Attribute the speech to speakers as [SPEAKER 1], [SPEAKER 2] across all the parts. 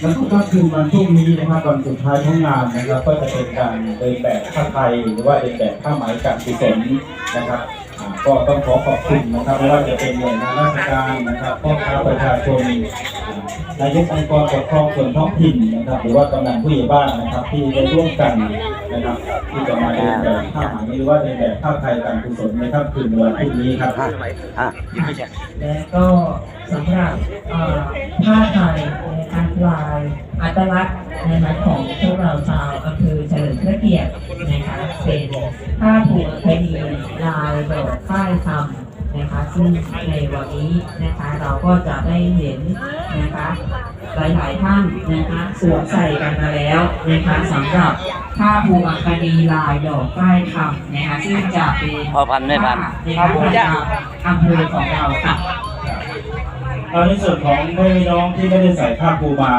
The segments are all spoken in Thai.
[SPEAKER 1] แล้วก็คืนวันพรุ่งนี้นะครับวันสุดท้ายของงานนะครับก็จะเป็นการเดินแบบผ้าไทยหรือว่าเดินแบบผ้าไหมการกุศลนะครับอ่าก็ต้องขอขอบคุณนะครับไม่ว่าจะเป็นหน่วยงานราชการนะครับพ่อค้าประชาชน นายกองค์กรปกครองส่วนท้องถิ่นนะครับ หรือว่ากำนันผู้ใหญ่บ้านนะครับ ที่ได้ร่วมกันนะครับ ที่จะมาเดินแบบผ้าไหมหรือว่าเดินแบบผ้าไทยการกุศลนะครับคืนวันพรุ่งนี้ครับ
[SPEAKER 2] อะ
[SPEAKER 3] และก็สำหรับเอ่อผ้าไทยนะคะลายอัตลักษณ์นะคะของพวกเราชาวอำเภอเฉลิมพระเกียรตินะคะเป็นผ้าผูกคดีลายแบบป้ายคำนะคะซึ่งในวันนี้นะคะเราก็จะได้เห็น นะคะหลายๆท่านนะคะสวมใส่กันมาแล้วนะคะสำหรับผ้าผูกคดีลายดอกป้ายคำนะคะซึ่งจะเป็น
[SPEAKER 2] พอพันไม่พัน
[SPEAKER 3] ผ้าในการอำเภอของเราค่ะ
[SPEAKER 1] เอาในส่วนของแม่พี่น้องที่ไม่ได้ใส่ผ้าปูมา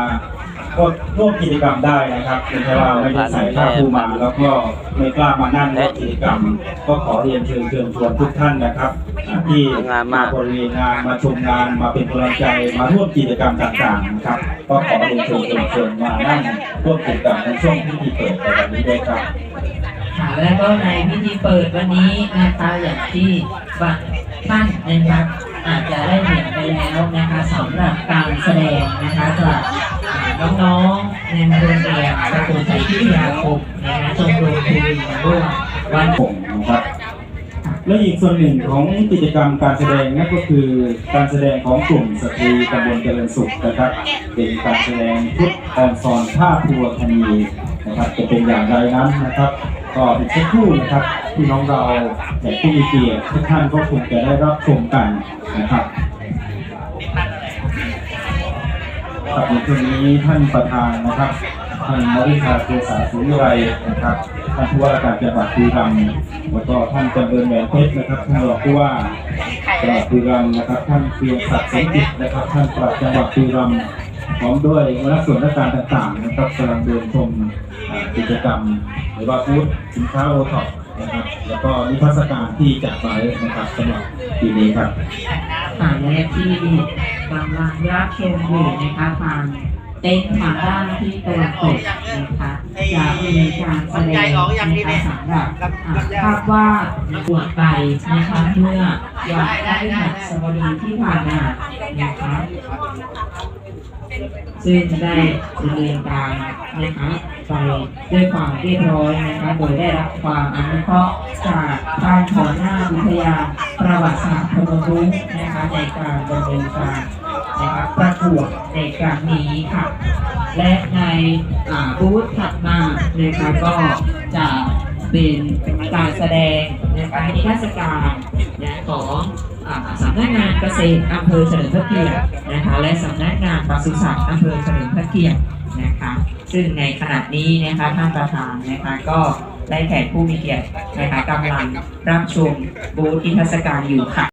[SPEAKER 1] ก็ร่วมกิจกรรมได้นะครับไม่ใช่ว่าไม่ได้ใส่ผ้าปูมาแล้วก็ไม่กล้ามานั่งร่วมกิจกรรม ก็ขอเรียนเชิญเชิญชวนทุกท่านนะครับอ่า ที่
[SPEAKER 2] งานมา
[SPEAKER 1] บริเวณงานมาชมงานมาเป็นกำลังใจมาร่วมกิจกรรมต่างๆนะครับ ก็ขอเรียนเชิญเชิญชวนมานั่งร่วมกิจกรรมในช่วงพิธีเปิดในวันนี้ด้วยครับ
[SPEAKER 3] ค่ะและก็ในพิธีเปิดวันนี้นะคะอย่างที่บางท่านนะครับอาจจะได้เห็นไปแล้วนะคะสำหรับการแสดงนะคะจากน้องๆในโรงเรียนประตูชัยพิทยาคมนะคะชมรมทีวีมาร่วมวัน
[SPEAKER 1] ผมนะครับ และอีกส่วนหนึ่งของกิจกรรมการแสดงนั่นก็คือการแสดงของกลุ่มสตรีตำบลเจริญสุขนะครับ เป็นการแสดงชุดออนซอนผ้าพัวคณีนะครับจะเป็นอย่างไรนั้นนะครับ ก็อีกสักครู่นะครับที่น้องเราและผู้มีเกียรติทุกท่านก็คงจะได้รับชมกันนะครับครับในช่วงนี้ท่านประธานนะครับ ท่านนริชาเกษาสุวิไรนะครับท่านผู้ว่าราชการจังหวัดบุรีรัมแล้วก็ท่านจำเริญแหวนเพชรนะครับท่านรองผู้ว่าจังหวัดบุรีรัมนะครับ ท่านเพียงศักดิ์สมจิตนะครับ ท่านปลัดจังหวัดบุรีรัมพร้อมด้วยคณะส่วนราชการต่างๆนะครับกำลังเดินชมกิจกรรมหรือว่าบูธสินค้าโอท็อปนะครับแล้วก็นิทรรศการที่จัดไว้นะครับสำหรับปีนี้ครับ
[SPEAKER 3] ผ่านและที่กำลังรับชมอยู่นะคะทาง เต็นท์ทางด้านที่ตะวันตกนะคะจะมีการแสดงนะคะสำหรับภาพว่าดบวชไปนะคะเมื่อวันพฤหัสบดีที่ผ่านมานะคะซึ่งได้ดำเนินการนะคะไปด้วยความเรียบร้อยนะคะโดยได้รับความอนุเคราะห์จากทานหัวหน้าวิทยาประวัติศาสตร์พนมรุ้งนะคะในการดำเนินการ นะคะประกวดในครั้งนี้ค่ะ และในบูธถัดมานะคะก็จะเป็นการแสดงนะคะนิทรรศการนะของอสำนักงานเกษตรอำเภอเฉลิมพระเกียรตินะคะและสำนักงานปศุสัตว์อำเภอเฉลิมพระเกียรตินะคะซึ่งในขณะนี้นะคะท่านประธานนะคะก็ได้แขกผู้มีเกียรตินะคะกำลังรับชมบูธนิทรรศการอยู่ค่ะ